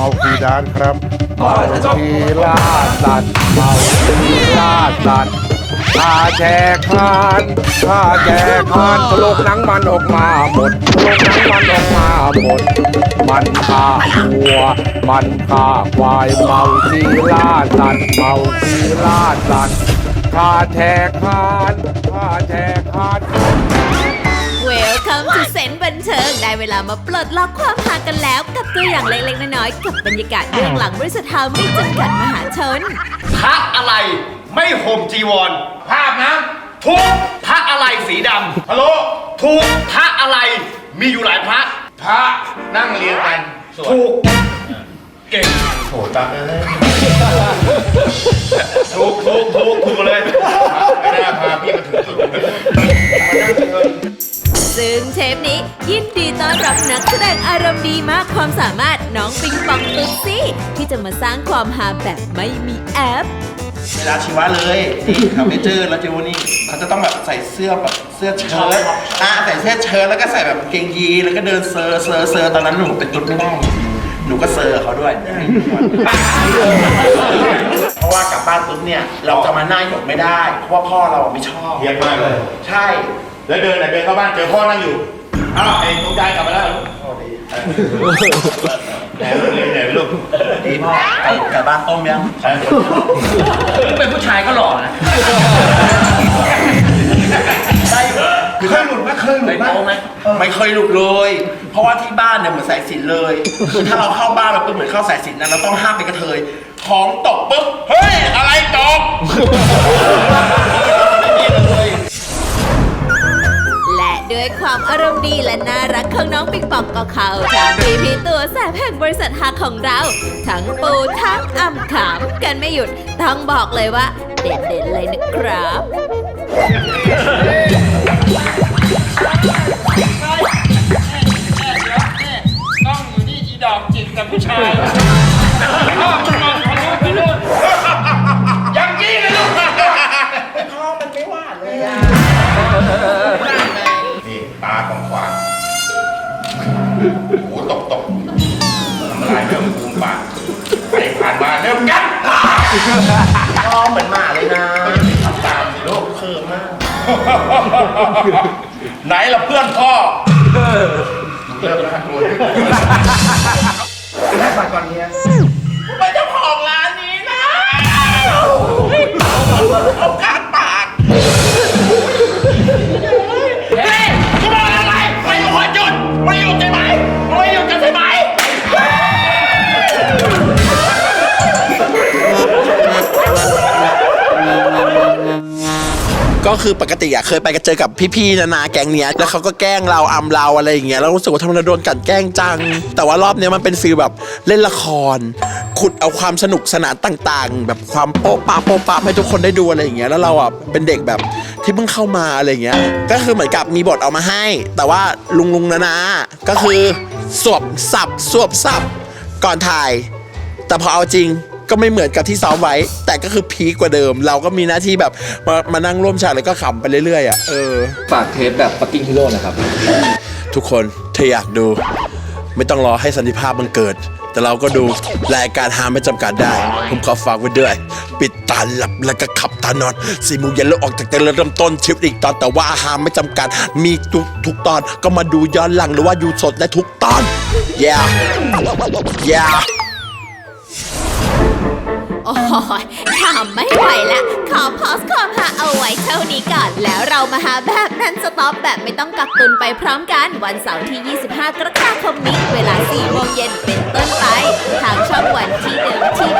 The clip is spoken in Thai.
มาขี่ด่านครับเมาขี่ล่าสัตว์เมาขี่ล่าสัตว์ข้าแชร์คานข้าแชร์คานสลกหนังมันออกมาหมดสลกหนังมันออกมาหมด มันฆ่าวัว มันฆ่าควายเมาขี่ล่าสัตว์เมาขี่ล่าสัตว์ข้าแชร์คานข้าแชร์คาน ได้เวลามาปลดล็อกความหากันแล้วกับตัวอย่างเล็กๆน้อยๆกับบรรยากาศเบื้องหลังบริษัทฮาไม่จำกัดมหาชน พระอะไรไม่ห่มจีวรภาพนะทุกพระอะไรสีดำฮัลโหลถูกพระอะไรมีอยู่หลายพระ พระนั่งเรียงกันถูกเก่งโหตังเลย ต้อนรับนักแสดงอารมณ์ดีมากความสามารถน้องปิงปองตุ๊กซี่ ที่จะมาสร้างความฮาแบบไม่มีแอปเวลาชีวะเลยนี่ครับไม่เจอแล้วเจอวันนี้เขาจะต้องแบบใส่เสื้อแบบเสื้อเชิ้ตอะใส่เสื้อเชิ้ตแล้วก็ใส่แบบกางเกงยีนแล้วก็เดินเซอร์เซอร์เซอร์ตอนนั้นหนูเป็นตุ๊ดไม่ได้ หนูก็เซอร์กับเขาด้วย เพราะว่ากลับบ้านตุ๊ดเนี่ยเราจะมาหน้าหยกไม่ได้ เพราะว่าพ่อเราไม่ชอบเยี่ยมมากเลย ใช่ แล้วเดินไหนเดินเข้าบ้านเจอพ่อนั่งอยู่ อ้าวไอ้ตรงใจกลับมาแล้วเหรอไหนลูกไหนลูกดีพ่อไก่ไก่บ้านต้มยังเป็นผู้ชายก็หล่อนะได้อยู่เคยหลุดไหมเคยหลุไปดไหมโตไหมไม่เคยหลุดเลย เพราะว่าที่บ้านเนี่ยเหมือนสายสิญจนเลยคือถ้าเราเข้าบ้านเราปุ๊บเหมือนเข้าสายสิญจนนะเราต้องห้ามเป็นกระเทย ของตกปุ๊บ เฮ้ย อะไรตก ด้วยความอารมณ์ดีและน่ารักของน้องปิงปองก็เข้าทางพีพีตัวแสบแห่งบริษัทฮาของเรา ทั้งปูทั้งอ่ำขำกันไม่หยุดต้องบอกเลยว่า เด็ดๆเลยนะครับต้องอยู่นี่อีดอกจิตกับผู้ชาย สิลูกเคิร์มมาก ไหนล่ะเพื่อนพ่อเริ่มน่ากลัวขึ้นแม่ฝากก่อนเนี่ยเป็น ก็คือปกติอะเคยไปกันเจอกับพี่ๆนานาแก๊งเนี้ยแล้วเขาก็แกล้งเราอำเราอะไรอย่างเงี้ยแล้วรู้สึกว่าทำไมเราโดนกันแกล้งจัง แต่ว่ารอบเนี้ยมันเป็นฟีลแบบเล่นละคร ขุดเอาความสนุกสนานต่างๆ แบบความโป๊ะปะโป๊ะปะให้ทุกคนได้ดูอะไรอย่างเงี้ยแล้วเราอะเป็นเด็กแบบที่เพิ่งเข้ามาอะไรอย่างเงี้ยก็คือเหมือนกับมีบทเอามาให้ แต่ว่าลุงลุงนานาก็คือสวบสับสวบสับก่อนถ่าย แต่พอเอาจริง ก็ไม่เหมือนกับที่ซ้อมไว้ แต่ก็คือพีคกว่าเดิม เราก็มีหน้าที่แบบมามานั่งร่วมฉากแล้วก็ขำไปเรื่อยๆอะเออฝากเทปแบบปักกิ้งฮีโร่นะครับ ทุกคนถ้าอยากดู ไม่ต้องรอให้สันติภาพมันเกิด แต่เราก็ดูรายการหาไม่จำกัดได้ ผมขอฝากไว้ด้วย ปิดตาหลับแล้วก็ขับตานอนสี่โมงเย็นแล้วออกจากเต็นท์แล้วเริ่มต้นชิปอีกตอน แต่ว่าอาหารไม่จำกัด มีทุกทุกตอนก็มาดูย้อนหลังหรือว่าดูสดได้ทุกตอน yeah yeah โอ้ยทำไม่ไหวละ ขอพอสความหาเอาไว้เท่านี้ก่อน แล้วเรามาหาแบบนั้นสต็อปแบบไม่ต้องกักตุนไปพร้อมกัน วันเสาร์ที่ 25 กรกฎาคมนี้ เวลา 4 โมงเย็นเป็นต้นไป ทางช่องวันที่เดิมที่เดียวค่ะ